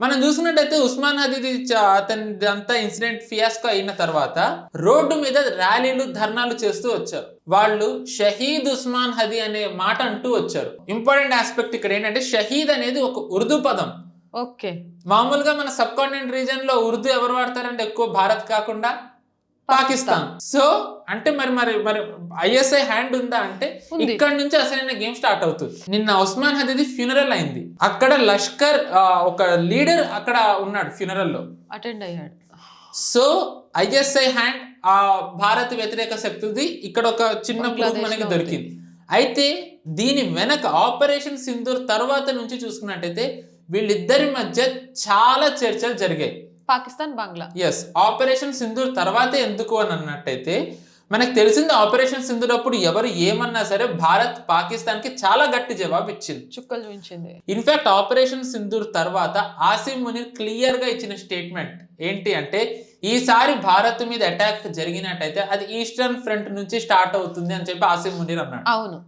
మనం చూసుకున్నట్టయితే ఉస్మాన్ హదీది చ- అతని అంతా ఇన్సిడెంట్ ఫియాస్కో అయిన తర్వాత రోడ్డు మీద ర్యాలీలు ధర్నాలు చేస్తూ వచ్చారు. వాళ్ళు షహీద్ ఉస్మాన్ హదీ అనే మాట అంటూ వచ్చారు. ఇంపార్టెంట్ ఆస్పెక్ట్ ఇక్కడ ఏంటంటే షహీద్ అనేది ఒక ఉర్దూ పదం. ఓకే. మామూలుగా మన సబ్ కాంటినెంట్ రీజన్లో ఉర్దూ ఎవరు వాడతారంటే ఎక్కువ భారత్ కాకుండా పాకిస్తాన్. సో అంటే మరి మరి మరి ఐఎస్ఐ హ్యాండ్ ఉందా అంటే. ఇక్కడ నుంచి అసలైన గేమ్ స్టార్ట్ అవుతుంది. నిన్న ఉస్మాన్ హదీది ఫ్యూనరల్ అయింది. అక్కడ లష్కర్ ఒక లీడర్ అక్కడ ఉన్నాడు ఫ్యూనరల్లో. అటెండ్ అయ్యాడు. సో ఐఎస్ఐ హ్యాండ్ ఆ భారత వ్యతిరేక శక్తిది ఇక్కడ ఒక చిన్న బంగ్లాదేశ్లో మనకి. దొరికింది. అయితే దీని వెనక ఆపరేషన్ సింధూర్ తర్వాత నుంచి చూసుకున్నట్టయితే వీళ్ళిద్దరి మధ్య చాలా చర్చలు జరిగాయి. పాకిస్తాన్ బంగ్లా. ఎస్ ఆపరేషన్ సింధూర్ తర్వాతే ఎందుకు అని అన్నట్టయితే మనకు తెలిసింది ఆపరేషన్ సింధూర్ అప్పుడు ఎవరు ఏమన్నా సరే భారత్ పాకిస్తాన్కి చాలా గట్టి జవాబు ఇచ్చింది. చుక్కలు చూపించింది. ఇన్ఫాక్ట్ ఆపరేషన్ సింధూర్ తర్వాత ఆసిమ్ మునీర్ క్లియర్గా ఇచ్చిన స్టేట్మెంట్ ఏంటి అంటే ఈసారి భారత్ మీద అటాక్ జరిగినట్టయితే అది ఈస్టర్న్ ఫ్రంట్ నుంచి స్టార్ట్ అవుతుంది అని చెప్పి ఆసిమ్ మునీర్ అన్నాడు. అవును.